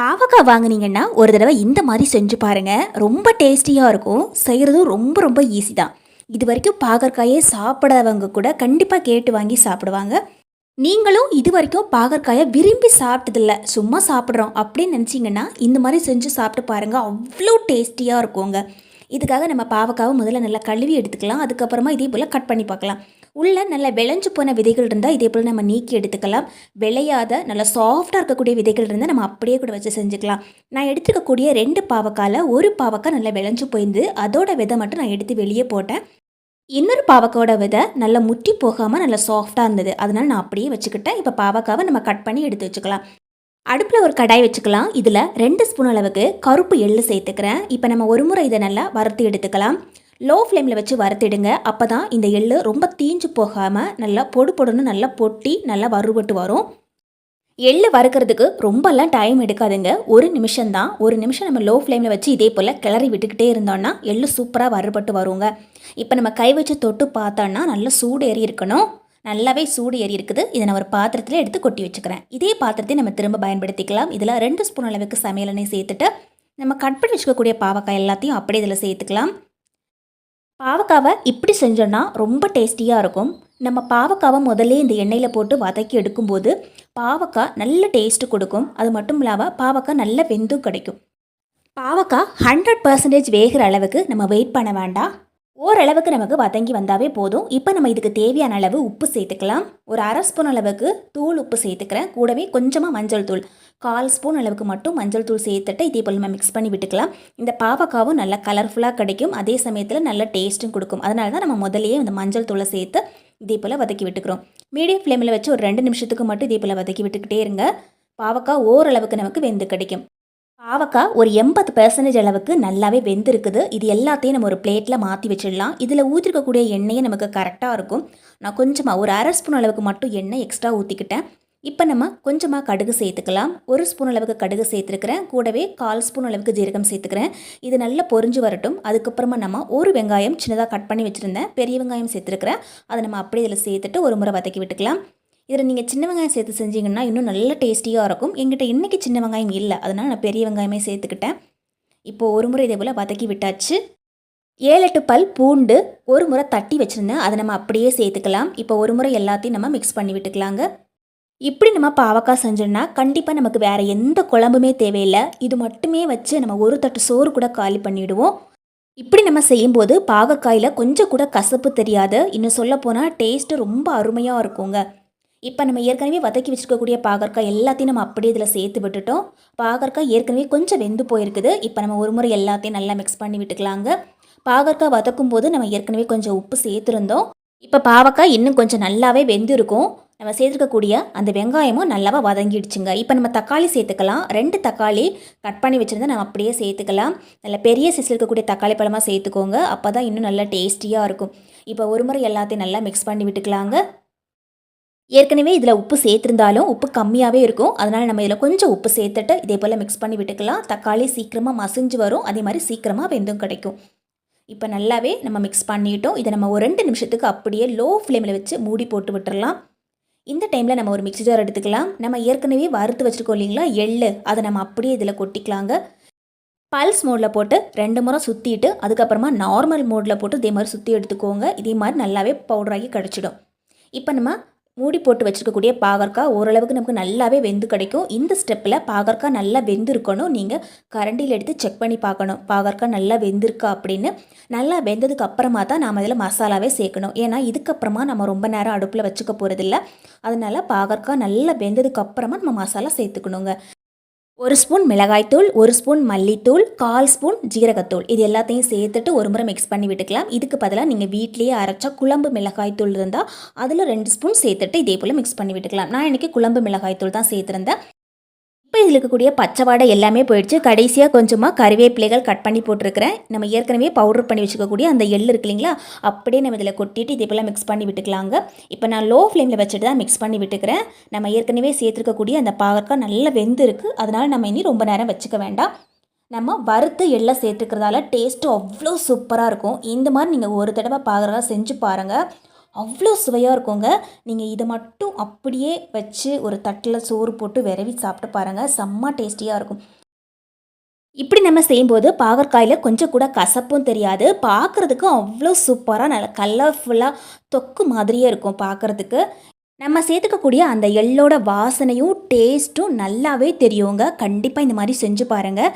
பாவக்காய் வாங்கினீங்கன்னா ஒரு தடவை இந்த மாதிரி செஞ்சு பாருங்கள் ரொம்ப டேஸ்டியாக இருக்கும். செய்கிறதும் ரொம்ப ரொம்ப ஈஸி தான். இது வரைக்கும் பாகற்காயே சாப்பிடாதவங்க கூட கண்டிப்பாக கேட்டு வாங்கி சாப்பிடுவாங்க. நீங்களும் இது வரைக்கும் பாகற்காயை விரும்பி சாப்பிட்டதில்ல. சும்மா சாப்பிட்றோம் அப்படின்னு நினச்சிங்கன்னா இந்த மாதிரி செஞ்சு சாப்பிட்டு பாருங்கள் அவ்வளோ டேஸ்டியாக இருக்குங்க. இதுக்காக நம்ம பாவக்காவை முதல்ல நல்லா கழுவி எடுத்துக்கலாம். அதுக்கப்புறமா இதே போல் கட் பண்ணி பார்க்கலாம். உள்ளே நல்லா விளைஞ்சு போன விதைகள் இருந்தால் இதே போல் நம்ம நீக்கி எடுத்துக்கலாம். விளையாத நல்ல சாஃப்டாக இருக்கக்கூடிய விதைகள் இருந்தால் நம்ம அப்படியே கூட வச்சு செஞ்சுக்கலாம். நான் எடுத்துக்கக்கூடிய ரெண்டு பாவக்காயில் ஒரு பாவக்காய் நல்லா விளைஞ்சு போயிருந்து அதோட விதை மட்டும் நான் எடுத்து வெளியே போட்டேன். இன்னொரு பாவக்காயோட விதை நல்லா முட்டி போகாமல் நல்லா சாஃப்டாக இருந்தது. அதனால் நான் அப்படியே வச்சுக்கிட்டேன். இப்போ பாவக்காவை நம்ம கட் பண்ணி எடுத்து வச்சுக்கலாம். அடுப்பில் ஒரு கடாய் வச்சுக்கலாம். இதில் ரெண்டு ஸ்பூன் அளவுக்கு கருப்பு எள்ளு சேர்த்துக்கிறேன். இப்போ நம்ம ஒரு முறை இதை நல்லா வறுத்து எடுத்துக்கலாம். லோ ஃப்ளேமில் வச்சு வறுத்திடுங்க. அப்போ தான் இந்த எள்ளு ரொம்ப தீஞ்சு போகாமல் நல்லா பொடு பொடுன்னு நல்லா பொட்டி நல்லா வறுபட்டு வரும். எள்ளு வறுக்கிறதுக்கு ரொம்பலாம் டைம் எடுக்காதுங்க. ஒரு நிமிஷம் தான் ஒரு நிமிஷம் நம்ம லோ ஃப்ளேமில் வச்சு இதே போல் கிளறி விட்டுக்கிட்டே இருந்தோம்னா எள்ளு சூப்பராக வறுபட்டு வருங்க. இப்போ நம்ம கை வச்சு தொட்டு பார்த்தோன்னா நல்லா சூடு ஏறி இருக்கணும். நல்லாவே சூடு ஏறி இருக்குது. இதை நான் ஒரு பாத்திரத்தில் எடுத்து கொட்டி வச்சுக்கிறேன். இதே பாத்திரத்தை நம்ம திரும்ப பயன்படுத்திக்கலாம். இதில் ரெண்டு ஸ்பூன் அளவுக்கு சமையல் எண்ணெய் சேர்த்துட்டு நம்ம கட் பண்ணி வச்சுக்கக்கூடிய பாவக்காய் எல்லாத்தையும் அப்படியே இதில் சேர்த்துக்கலாம். பாவக்காவை இப்படி செஞ்சோன்னா ரொம்ப டேஸ்டியாக இருக்கும். நம்ம பாவக்காவை முதல்ல இந்த எண்ணெயில் போட்டு வதக்கி எடுக்கும்போது பாவக்காய் நல்ல டேஸ்ட்டு கொடுக்கும். அது மட்டும் இல்லாமல் பாவக்காய் நல்ல வெந்தும் கிடைக்கும். பாவக்காய் ஹண்ட்ரட் பர்சன்டேஜ் வேகிற அளவுக்கு நம்ம வெயிட் பண்ண வேண்டாம். ஓரளவுக்கு நமக்கு வதங்கி வந்தாவே போதும். இப்போ நம்ம இதுக்கு தேவையான அளவு உப்பு சேர்த்துக்கலாம். ஒரு அரை ஸ்பூன் அளவுக்கு தூள் உப்பு சேர்த்துக்கிறேன். கூடவே கொஞ்சமாக மஞ்சள் தூள். கால் ஸ்பூன் அளவுக்கு மட்டும் மஞ்சள் தூள் சேர்த்துட்டு இதே போல் நம்ம மிக்ஸ் பண்ணி விட்டுக்கலாம். இந்த பாவக்காவும் நல்லா கலர்ஃபுல்லாக கிடைக்கும். அதே சமயத்தில் நல்ல டேஸ்ட்டும் கொடுக்கும். அதனால தான் நம்ம முதலையே இந்த மஞ்சள் தூளை சேர்த்து இதே போல் வதக்கி விட்டுக்கிறோம். மீடியம் ஃப்ளேமில் வச்சு ஒரு ரெண்டு நிமிஷத்துக்கு மட்டும் இதே போல் வதக்கி விட்டுக்கிட்டே இருங்க. பாவக்காய் ஓரளவுக்கு நமக்கு வெந்து கிடைக்கும். பாவக்காய் ஒரு எண்பது பெர்சன்டேஜ் அளவுக்கு நல்லாவே வெந்திருக்குது. இது எல்லாத்தையும் நம்ம ஒரு பிளேட்டில் மாற்றி வச்சிடலாம். இதில் ஊற்றிருக்கக்கூடிய எண்ணெயே நமக்கு கரெக்டாக இருக்கும். நான் கொஞ்சமாக ஒரு அரை ஸ்பூன் அளவுக்கு மட்டும் எண்ணெய் எக்ஸ்ட்ரா ஊற்றிக்கிட்டேன் இப்போ நம்ம கொஞ்சமாக கடுகு சேர்த்துக்கலாம். ஒரு ஸ்பூன் அளவுக்கு கடுகு சேர்த்துருக்கிறேன். கூடவே கால் ஸ்பூன் அளவுக்கு ஜீரகம் சேர்த்துக்கிறேன். இது நல்லா பொரிஞ்சு வரட்டும். அதுக்கப்புறமா நம்ம ஒரு வெங்காயம் சின்னதாக கட் பண்ணி வச்சுருந்தேன். பெரிய வெங்காயம் சேர்த்துருக்கிறேன். அதை நம்ம அப்படியே இதில் சேர்த்துட்டு ஒரு முறை வதக்கி விட்டுக்கலாம். இதில் நீங்கள் சின்ன வெங்காயம் சேர்த்து செஞ்சீங்கன்னா இன்னும் நல்ல டேஸ்டியாக இருக்கும். எங்கிட்ட இன்றைக்கி சின்ன வெங்காயம் இல்லை. அதனால் நான் பெரிய வெங்காயமே சேர்த்துக்கிட்டேன். இப்போது ஒரு முறை இதே போல் வதக்கி விட்டாச்சு. ஏழு எட்டு பல் பூண்டு ஒரு முறை தட்டி வச்சுருந்தேன். அதை நம்ம அப்படியே சேர்த்துக்கலாம். இப்போ ஒரு முறை எல்லாத்தையும் நம்ம மிக்ஸ் பண்ணி விட்டுக்கலாங்க. இப்படி நம்ம பாவக்காய் செஞ்சோம்னா கண்டிப்பாக நமக்கு வேறு எந்த குழம்புமே தேவையில்லை. இது மட்டுமே வச்சு நம்ம ஒரு தட்டு சோறு கூட காலி பண்ணிவிடுவோம் இப்படி நம்ம செய்யும்போது பாகக்காயில் கொஞ்சம் கூட கசப்பு தெரியாது. இன்னும் சொல்லப்போனால் டேஸ்ட்டு ரொம்ப அருமையாக இருக்குங்க. இப்போ நம்ம ஏற்கனவே வதக்கி வச்சுருக்கக்கூடிய பாகற்காய் எல்லாத்தையும் நம்ம அப்படியே இதில் சேர்த்து விட்டுட்டோம். பாகற்காய் ஏற்கனவே கொஞ்சம் வெந்து போயிருக்குது. இப்போ நம்ம ஒரு முறை எல்லாத்தையும் நல்லா மிக்ஸ் பண்ணி விட்டுக்கலாங்க. பாகற்காய் வதக்கும் போது நம்ம ஏற்கனவே கொஞ்சம் உப்பு சேர்த்துருந்தோம். இப்போ பாவக்காய் இன்னும் கொஞ்சம் நல்லாவே வெந்திருக்கும். நம்ம சேர்த்துருக்கக்கூடிய அந்த வெங்காயமும் நல்லாவா வதங்கிடுச்சுங்க. இப்போ நம்ம தக்காளி சேர்த்துக்கலாம். ரெண்டு தக்காளி கட் பண்ணி வச்சுருந்தா நம்ம அப்படியே சேர்த்துக்கலாம். நல்ல பெரிய சைஸில் இருக்கக்கூடிய தக்காளி பழமாக சேர்த்துக்கோங்க. அப்போ தான் இன்னும் நல்லா டேஸ்டியாக இருக்கும். இப்போ ஒரு முறை எல்லாத்தையும் நல்லா மிக்ஸ் பண்ணி விட்டுக்கலாங்க. ஏற்கனவே இதில் உப்பு சேர்த்துருந்தாலும் உப்பு கம்மியாகவே இருக்கும். அதனால் நம்ம இதில் கொஞ்சம் உப்பு சேர்த்துட்டு இதே போல் மிக்ஸ் பண்ணி விட்டுக்கலாம். தக்காளி சீக்கிரமாக மசிஞ்சு வரும். அதே மாதிரி சீக்கிரமாக வெந்தும் கிடைக்கும். இப்போ நல்லாவே நம்ம மிக்ஸ் பண்ணிட்டோம். இதை நம்ம ஒரு ரெண்டு நிமிஷத்துக்கு அப்படியே லோ ஃப்ளேமில் வச்சு மூடி போட்டு விட்டுடலாம் இந்த டைமில் நம்ம ஒரு மிக்ஸி ஜார் எடுத்துக்கலாம். நம்ம ஏற்கனவே வறுத்து வச்சுருக்கோம் இல்லைங்களா? எள்ளு. அதை நம்ம அப்படியே இதில் கொட்டிக்கலாங்க. பல்ஸ் மோடில் போட்டு ரெண்டு முறை சுற்றிட்டு அதுக்கப்புறமா நார்மல் மோடில் போட்டு இதே மாதிரி சுற்றி எடுத்துக்கோங்க. இதே மாதிரி நல்லாவே பவுடராகி கிடச்சிடும். இப்போ நம்ம மூடி போட்டு வச்சுருக்கக்கூடிய பாகற்காய் ஓரளவுக்கு நமக்கு நல்லாவே வெந்து கிடைக்கும். இந்த ஸ்டெப்பில் பாகற்காய் நல்லா வெந்திருக்கணும். நீங்கள் கரண்டியில் எடுத்து செக் பண்ணி பார்க்கணும். பாகற்காய் நல்லா வெந்திருக்கா அப்படின்னு. நல்லா வெந்ததுக்கு அப்புறமா தான் நாம் இதில் மசாலாவே சேர்க்கணும். ஏன்னா இதுக்கப்புறமா நம்ம ரொம்ப நேரம் அடுப்பில் வச்சுக்க போகிறதில்ல அதனால் பாகற்காய் நல்லா வெந்ததுக்கு அப்புறமா நம்ம மசாலா சேர்த்துக்கணுங்க. ஒரு ஸ்பூன் மிளகாய்த்தூள் ஒரு ஸ்பூன் மல்லித்தூள் கால் ஸ்பூன் ஜீரகத்தூள். இது எல்லாத்தையும் சேர்த்துட்டு ஒரு முறை மிக்ஸ் பண்ணி விட்டுக்கலாம். இதுக்கு பதிலாக நீங்கள் வீட்லேயே அரைச்சா குழம்பு மிளகாய்த்தூள் இருந்தால் அதில் ரெண்டு ஸ்பூன் சேர்த்துட்டு இதே போல் மிக்ஸ் பண்ணி விட்டுக்கலாம். நான் இன்றைக்கி குழம்பு மிளகாய்த்தூள் தான் சேர்த்துருந்தேன். இப்போ இதில் இருக்கக்கூடிய பச்சை வாடை எல்லாமே போயிடுச்சு. கடைசியாக கொஞ்சமாக கறிவேப்பிலைகள் கட் பண்ணி போட்டிருக்கிறேன். நம்ம ஏற்கனவே பவுடர் பண்ணி வச்சுக்கக்கூடிய அந்த எள் இருக்கு இல்லைங்களா? அப்படியே நம்ம இதில் கொட்டிட்டு இதே போல் மிக்ஸ் பண்ணி விட்டுக்கலாங்க. இப்போ நான் லோ ஃப்ளேமில் வச்சுட்டு தான் மிக்ஸ் பண்ணி விட்டுக்கிறேன். நம்ம ஏற்கனவே சேர்த்துருக்கக்கூடிய அந்த பாகற்காய் நல்லா வெந்து இருக்குது அதனால் நம்ம இனி ரொம்ப நேரம் வச்சுக்க வேண்டாம். நம்ம வறுத்து எள்ளை சேர்த்துக்கிறதால டேஸ்ட்டு அவ்வளோ சூப்பராக இருக்கும். இந்த மாதிரி நீங்கள் ஒரு தடவை பாகற்காய் செஞ்சு பாருங்கள் அவ்வளோ சுவையாக இருக்குங்க. நீங்கள் இதை மட்டும் அப்படியே வச்சு ஒரு தட்டில் சோறு போட்டு விரவி சாப்பிட்டு பாருங்கள் செம்ம டேஸ்டியாக இருக்கும். இப்படி நம்ம செய்யும்போது பாகற்காயில் கொஞ்சம் கூட கசப்பும் தெரியாது. பார்க்குறதுக்கு அவ்வளோ சூப்பராக நல்ல கலர்ஃபுல்லாக தொக்கு மாதிரியே இருக்கும் பார்க்குறதுக்கு நம்ம சேர்த்துக்கக்கூடிய அந்த எள்ளோட வாசனையும் டேஸ்ட்டும் நல்லாவே தெரியுங்க. கண்டிப்பாக இந்த மாதிரி செஞ்சு பாருங்கள்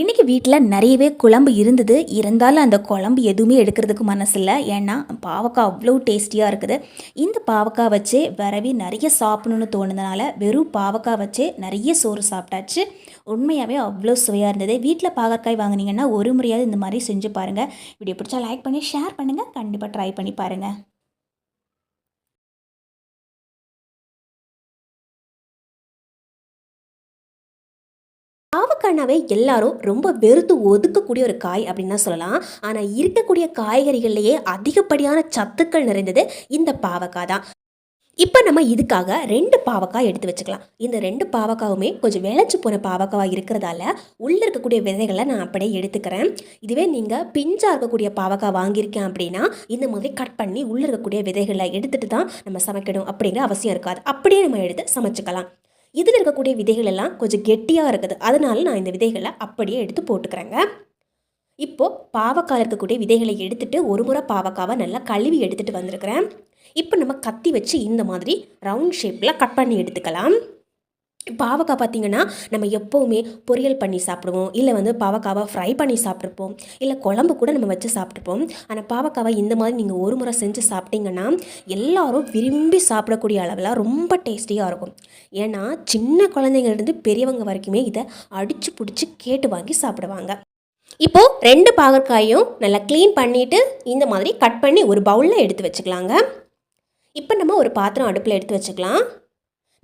இன்றைக்கி வீட்டில் நிறையவே குழம்பு இருந்தது. இருந்தாலும் அந்த குழம்பு எதுவுமே எடுக்கிறதுக்கு மனசில்லை. ஏன்னா பாவக்காய் அவ்வளோ டேஸ்டியாக இருக்குது. இந்த பாவக்காய் வச்சு வரவி நிறைய சாப்பிடணும்னு தோணுனதுனால வெறும் பாவக்காய் வச்சு நிறைய சோறு சாப்பிட்டாச்சு. உண்மையாகவே அவ்வளோ சுவையாக இருந்தது. வீட்டில் பாகற்காய் வாங்கினீங்கன்னா ஒரு முறையாவது இந்த மாதிரி செஞ்சு பாருங்கள் வீடியோ பிடிச்சா லைக் பண்ணி ஷேர் பண்ணுங்கள் கண்டிப்பாக ட்ரை பண்ணி பாருங்கள் பாவக்காய்னாவே எல்லாரும் ரொம்ப வெறுத்து ஒதுக்கக்கூடிய ஒரு காய் அப்படின்னு தான் சொல்லலாம். ஆனால் இருக்கக்கூடிய காய்கறிகள்லேயே அதிகப்படியான சத்துக்கள் நிறைந்தது இந்த பாவக்காய் தான். இப்போ நம்ம இதுக்காக ரெண்டு பாவக்காய் எடுத்து வச்சுக்கலாம். இந்த ரெண்டு பாவக்காவுமே கொஞ்சம் விளைச்சி போன பாவக்காவாக இருக்கிறதால உள்ளே இருக்கக்கூடிய விதைகளை நான் அப்படியே எடுத்துக்கிறேன். இதுவே நீங்கள் பிஞ்சாக இருக்கக்கூடிய பாவக்காய் வாங்கியிருக்கேன் அப்படின்னா இந்த மாதிரி கட் பண்ணி உள்ளே இருக்கக்கூடிய விதைகளை எடுத்துகிட்டு தான் நம்ம சமைக்கணும் அப்படிங்கிற அவசியம் இருக்காது. அப்படியே நம்ம எடுத்து சமைச்சுக்கலாம். இதில் இருக்கக்கூடிய விதைகள் எல்லாம் கொஞ்சம் கெட்டியாக இருக்குது. அதனால நான் இந்த விதைகளை அப்படியே எடுத்து போட்டுக்கிறேங்க. இப்போது பாவக்காய் இருக்கக்கூடிய விதைகளை எடுத்துட்டு ஒரு முறை பாவக்காவை நல்லா கழுவி எடுத்துகிட்டு வந்திருக்கிறேன். இப்போ நம்ம கத்தி வச்சு இந்த மாதிரி ரவுண்ட் ஷேப்பில் கட் பண்ணி எடுத்துக்கலாம். பாவக்காய் பார்த்திங்கன்னா நம்ம எப்போவுமே பொரியல் பண்ணி சாப்பிடுவோம். இல்லை வந்து பாவக்காவை ஃப்ரை பண்ணி சாப்பிட்ருப்போம் இல்லை குழம்பு கூட நம்ம வச்சு சாப்பிட்ருப்போம் ஆனால் பாவக்காவை இந்த மாதிரி நீங்கள் ஒரு முறை செஞ்சு சாப்பிட்டீங்கன்னா எல்லாரும் விரும்பி சாப்பிடக்கூடிய அளவில் ரொம்ப டேஸ்டியாக இருக்கும். ஏன்னா சின்ன குழந்தைங்கள்லேருந்து பெரியவங்க வரைக்குமே இதை அடித்து பிடிச்சி கேட்டு வாங்கி சாப்பிடுவாங்க. இப்போது ரெண்டு பாகற்காயும் நல்லா க்ளீன் பண்ணிவிட்டு இந்த மாதிரி கட் பண்ணி ஒரு பவுலில் எடுத்து வச்சுக்கலாங்க. இப்போ நம்ம ஒரு பாத்திரம் அடுப்பில் எடுத்து வச்சுக்கலாம்.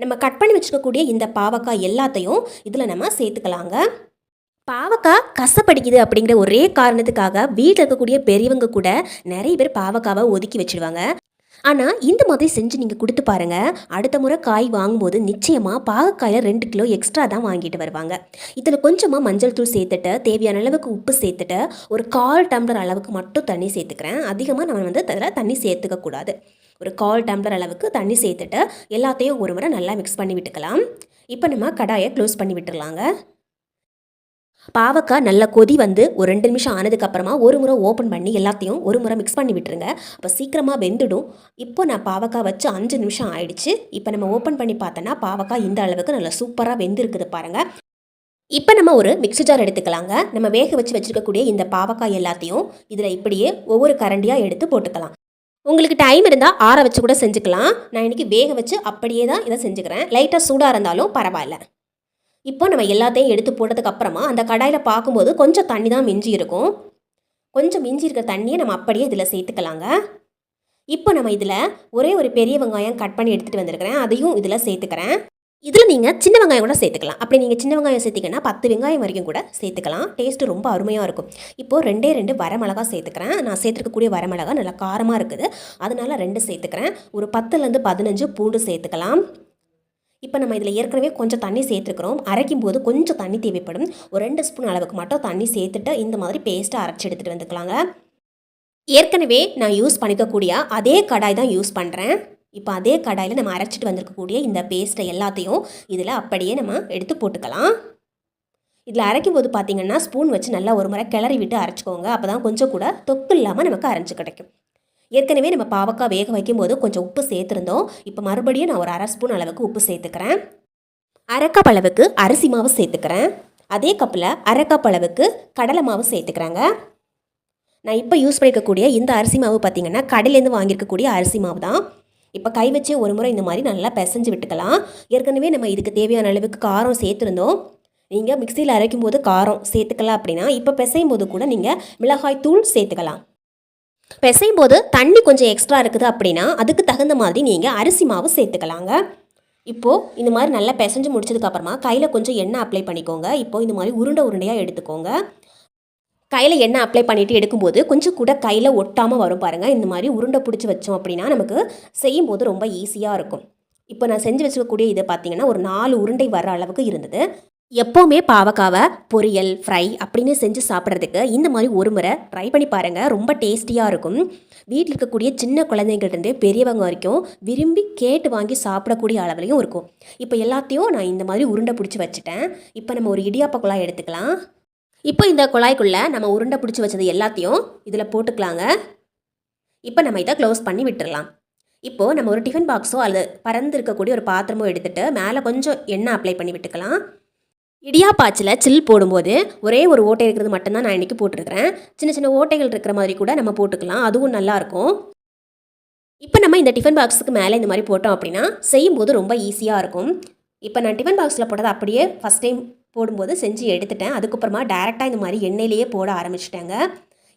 நம்ம கட் பண்ணி வச்சுக்கக்கூடிய இந்த பாவக்காய் எல்லாத்தையும் இதில் நம்ம சேர்த்துக்கலாங்க. பாவக்காய் கசப்படிக்குது அப்படிங்கிற ஒரே காரணத்துக்காக வீட்டில் இருக்கக்கூடிய பெரியவங்க கூட நிறைய பேர் பாவக்காவை ஒதுக்கி வச்சிடுவாங்க ஆனால் இந்த மாதிரி செஞ்சு நீங்கள் கொடுத்து பாருங்கள் அடுத்த முறை காய் வாங்கும்போது நிச்சயமாக பாகக்காயில் ரெண்டு கிலோ எக்ஸ்ட்ரா தான் வாங்கிட்டு வருவாங்க. இதில் கொஞ்சமாக மஞ்சள் தூள் சேர்த்துட்டு தேவையான அளவுக்கு உப்பு சேர்த்துட்டு ஒரு கால் டம்ளர் அளவுக்கு மட்டும் தண்ணி சேர்த்துக்கிறேன். அதிகமாக நம்ம வந்து அதில் தண்ணி சேர்த்துக்க கூடாது ஒரு கால் டம்ளர் அளவுக்கு தண்ணி சேர்த்துட்டு எல்லாத்தையும் ஒரு முறை நல்லா மிக்ஸ் பண்ணி விட்டுக்கலாம். இப்போ நம்ம கடாயை க்ளோஸ் பண்ணி விட்டுடலாங்க பாவக்காய் நல்லா கொதி வந்து ஒரு ரெண்டு நிமிஷம் ஆனதுக்கப்புறமா ஒரு முறை ஓப்பன் பண்ணி எல்லாத்தையும் ஒரு முறை மிக்ஸ் பண்ணி விட்டுருங்க. அப்போ சீக்கிரமாக வெந்துடும். இப்போ நான் பாவக்காய் வச்சு அஞ்சு நிமிஷம் ஆயிடுச்சு. இப்போ நம்ம ஓப்பன் பண்ணி பார்த்தோன்னா பாவக்காய் இந்த அளவுக்கு நல்லா சூப்பராக வெந்திருக்குது பாருங்கள் இப்போ நம்ம ஒரு மிக்ஸி ஜார் எடுத்துக்கலாங்க. நம்ம வேக வச்சு வச்சுருக்கக்கூடிய இந்த பாவக்காய் எல்லாத்தையும் இதில் இப்படியே ஒவ்வொரு கரண்டியாக எடுத்து போட்டுக்கலாம். உங்களுக்கு டைம் இருந்தால் ஆற வச்சு கூட செஞ்சுக்கலாம். நான் இன்றைக்கி வேக வச்சு அப்படியே தான் இதை செஞ்சுக்கிறேன். லைட்டாக சூடாக இருந்தாலும் பரவாயில்ல. இப்போ நம்ம எல்லாத்தையும் எடுத்து போட்டதுக்கு அப்புறமா அந்த கடாயில் பார்க்கும்போது கொஞ்சம் தண்ணி தான் மிஞ்சி இருக்கும். கொஞ்சம் மிஞ்சி இருக்கிற தண்ணியை நம்ம அப்படியே இதில் சேர்த்துக்கலாங்க. இப்போ நம்ம இதில் ஒரே ஒரு பெரிய வெங்காயம் கட் பண்ணி எடுத்துகிட்டு வந்திருக்கிறேன். அதையும் இதில் சேர்த்துக்கிறேன். இதில் நீங்கள் சின்ன வெங்காயம் கூட சேர்த்துக்கலாம். அப்படி நீங்கள் சின்ன வெங்காயம் சேர்த்திங்கன்னா பத்து வெங்காயம் வரைக்கும் கூட சேர்த்துக்கலாம். டேஸ்ட்டு ரொம்ப அருமையாக இருக்கும். இப்போது ரெண்டே ரெண்டு வரமிளகா சேர்த்துக்கிறேன். நான் சேர்த்துருக்கக்கூடிய வரமிளகா நல்லா காரமாக இருக்குது. அதனால ரெண்டு சேர்த்துக்கிறேன். ஒரு பத்துலேருந்து பதினஞ்சு பூண்டு சேர்த்துக்கலாம். இப்போ நம்ம இதில் ஏற்கனவே கொஞ்சம் தண்ணி சேர்த்துருக்குறோம். அரைக்கும் போது கொஞ்சம் தண்ணி தேவைப்படும். ஒரு ரெண்டு ஸ்பூன் அளவுக்கு மட்டும் தண்ணி சேர்த்துட்டு இந்த மாதிரி பேஸ்ட்டை அரைச்சி எடுத்துகிட்டு வந்துக்கலாங்க. ஏற்கனவே நான் யூஸ் பண்ணிக்கக்கூடிய அதே கடாய் தான் யூஸ் பண்ணுறேன் இப்போ அதே கடாயில் நம்ம அரைச்சிட்டு வந்திருக்கக்கூடிய இந்த பேஸ்ட்டை எல்லாத்தையும் இதில் அப்படியே நம்ம எடுத்து போட்டுக்கலாம். இதில் அரைக்கும் போது பார்த்திங்கன்னா ஸ்பூன் வச்சு நல்லா ஒரு முறை கிளறி விட்டு அரைச்சிக்கோங்க. அப்போ தான் கொஞ்சம் கூட தொக்கு இல்லாமல் நமக்கு அரைஞ்சு கிடைக்கும். ஏற்கனவே நம்ம பாவக்காய் வேக வைக்கும்போது கொஞ்சம் உப்பு சேர்த்துருந்தோம். இப்போ மறுபடியும் நான் ஒரு அரை ஸ்பூன் அளவுக்கு உப்பு சேர்த்துக்கிறேன். அரை கப் அளவுக்கு அரிசி மாவு சேர்த்துக்கிறேன். அதே கப்பில் அரை கப் அளவுக்கு கடலை மாவு சேர்த்துக்கிறாங்க. நான் இப்போ யூஸ் பண்ணிக்கக்கூடிய இந்த அரிசி மாவு பார்த்திங்கன்னா கடையிலேருந்து வாங்கியிருக்கக்கூடிய அரிசி மாவு தான். இப்போ கை வச்சு ஒரு முறை இந்த மாதிரி நல்லா பிசைஞ்சு விட்டுக்கலாம். ஏற்கனவே நம்ம இதுக்கு தேவையான அளவுக்கு காரம் சேர்த்துருந்தோம். நீங்கள் மிக்சியில் அரைக்கும் போது காரம் சேர்த்துக்கலாம் அப்படின்னா இப்போ பிசையும் போது கூட நீங்கள் மிளகாய் தூள் சேர்த்துக்கலாம். பிசையும் போது தண்ணி கொஞ்சம் எக்ஸ்ட்ரா இருக்குது அப்படின்னா அதுக்கு தகுந்த மாதிரி நீங்கள் அரிசி மாவு சேர்த்துக்கலாங்க. இப்போது இந்த மாதிரி நல்லா பிசைஞ்சு முடிச்சதுக்கப்புறமா கையில் கொஞ்சம் எண்ணெய் அப்ளை பண்ணிக்கோங்க. இப்போது இந்த மாதிரி உருண்டை உருண்டையாக எடுத்துக்கோங்க. கையில் எண்ணெய் அப்ளை பண்ணிவிட்டு எடுக்கும்போது கொஞ்சம் கூட கையில் ஒட்டாமல் வரும் பாருங்கள் இந்த மாதிரி உருண்டை பிடிச்சி வச்சோம் அப்படின்னா நமக்கு செய்யும்போது ரொம்ப ஈஸியாக இருக்கும். இப்போ நான் செஞ்சு வச்சுக்கக்கூடிய இதை பார்த்தீங்கன்னா ஒரு நாலு உருண்டை வர அளவுக்கு இருந்தது. எப்போவுமே பாவக்காவை பொரியல் ஃப்ரை அப்படின்னு செஞ்சு சாப்பிட்றதுக்கு இந்த மாதிரி ஒரு முறை ட்ரை பண்ணி பாருங்கள் ரொம்ப டேஸ்டியாக இருக்கும். வீட்டில் இருக்கக்கூடிய சின்ன குழந்தைங்கள்டே பெரியவங்க வரைக்கும் விரும்பி கேட்டு வாங்கி சாப்பிடக்கூடிய அளவுலையும் இருக்கும். இப்போ எல்லாத்தையும் நான் இந்த மாதிரி உருண்டை பிடிச்சி வச்சுட்டேன். இப்போ நம்ம ஒரு இடியாப்ப குழாய் எடுத்துக்கலாம். இப்போ இந்த குழாய்க்குள்ளே நம்ம உருண்டை பிடிச்சி வச்சது எல்லாத்தையும் இதில் போட்டுக்கலாங்க. இப்போ நம்ம இதை க்ளோஸ் பண்ணி விட்டுடலாம் இப்போது நம்ம ஒரு டிஃபன் பாக்ஸோ அல்லது பறந்து இருக்கக்கூடிய ஒரு பாத்திரமோ எடுத்துகிட்டு மேலே கொஞ்சம் எண்ணெய் அப்ளை பண்ணி விட்டுக்கலாம். இடியாப்பாச்சில் சில் போடும்போது ஒரே ஒரு ஓட்டை இருக்கிறது மட்டும்தான் நான் இன்றைக்கி போட்டிருக்கிறேன். சின்ன சின்ன ஓட்டைகள் இருக்கிற மாதிரி கூட நம்ம போட்டுக்கலாம். அதுவும் நல்லாயிருக்கும் இப்போ நம்ம இந்த டிஃபன் பாக்ஸுக்கு மேலே இந்த மாதிரி போட்டோம் அப்படின்னா செய்யும்போது ரொம்ப ஈஸியாக இருக்கும். இப்போ நான் டிஃபன் பாக்ஸில் போட்டதை அப்படியே ஃபஸ்ட் டைம் போடும்போது செஞ்சு எடுத்துட்டேன். அதுக்கப்புறமா டேரெக்டாக இந்த மாதிரி எண்ணெயிலேயே போட ஆரம்பிச்சிட்டேங்க.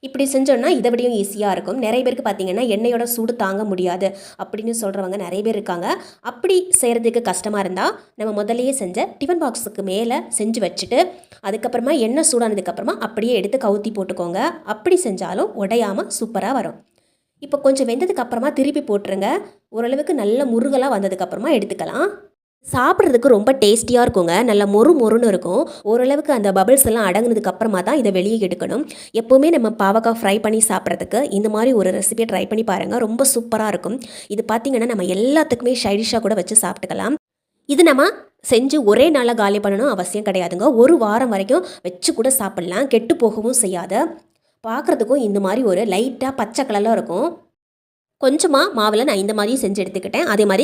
இப்படி செஞ்சோன்னா இதை விடையும் ஈஸியாக இருக்கும். நிறைய பேருக்கு பார்த்தீங்கன்னா எண்ணெயோட சூடு தாங்க முடியாது அப்படின்னு சொல்கிறவங்க நிறைய பேர் இருக்காங்க. அப்படி செய்கிறதுக்கு கஷ்டமாக இருந்தால் நம்ம முதல்லையே செஞ்ச டிஃபன் பாக்ஸுக்கு மேலே செஞ்சு வச்சுட்டு அதுக்கப்புறமா எண்ணெய் சூடானதுக்கப்புறமா அப்படியே எடுத்து கவுத்தி போட்டுக்கோங்க. அப்படி செஞ்சாலும் உடையாமல் சூப்பராக வரும். இப்போ கொஞ்சம் வெந்ததுக்கு அப்புறமா திருப்பி போட்டுருங்க. ஓரளவுக்கு நல்ல முருகலாக வந்ததுக்கப்புறமா எடுத்துக்கலாம். சாப்பிட்றதுக்கு ரொம்ப டேஸ்டியாக இருக்குங்க. நல்ல மொறு மொறுன்னு இருக்கும். ஓரளவுக்கு அந்த பபிள்ஸ் எல்லாம் அடங்கினதுக்கு அப்புறமா தான் இதை வெளியே எடுக்கணும். எப்போவுமே நம்ம பாவக்காய் ஃப்ரை பண்ணி சாப்பிட்றதுக்கு இந்த மாதிரி ஒரு ரெசிபியை ட்ரை பண்ணி பாருங்கள் ரொம்ப சூப்பராக இருக்கும். இது பார்த்திங்கன்னா நம்ம எல்லாத்துக்குமே ஷைடிஷாக கூட வச்சு சாப்பிட்டுக்கலாம். இது நம்ம செஞ்சு ஒரே நாளில் காலி பண்ணணும் அவசியம் கிடையாதுங்க. ஒரு வாரம் வரைக்கும் வச்சு கூட சாப்பிட்லாம். கெட்டு போகவும் செய்யாத. பார்க்குறதுக்கும் இந்த மாதிரி ஒரு லைட்டாக பச்சை கலரில் இருக்கும். கொஞ்சமாக மாவில் நான் இந்த மாதிரி செஞ்சு எடுத்துக்கிட்டேன். அதே மாதிரி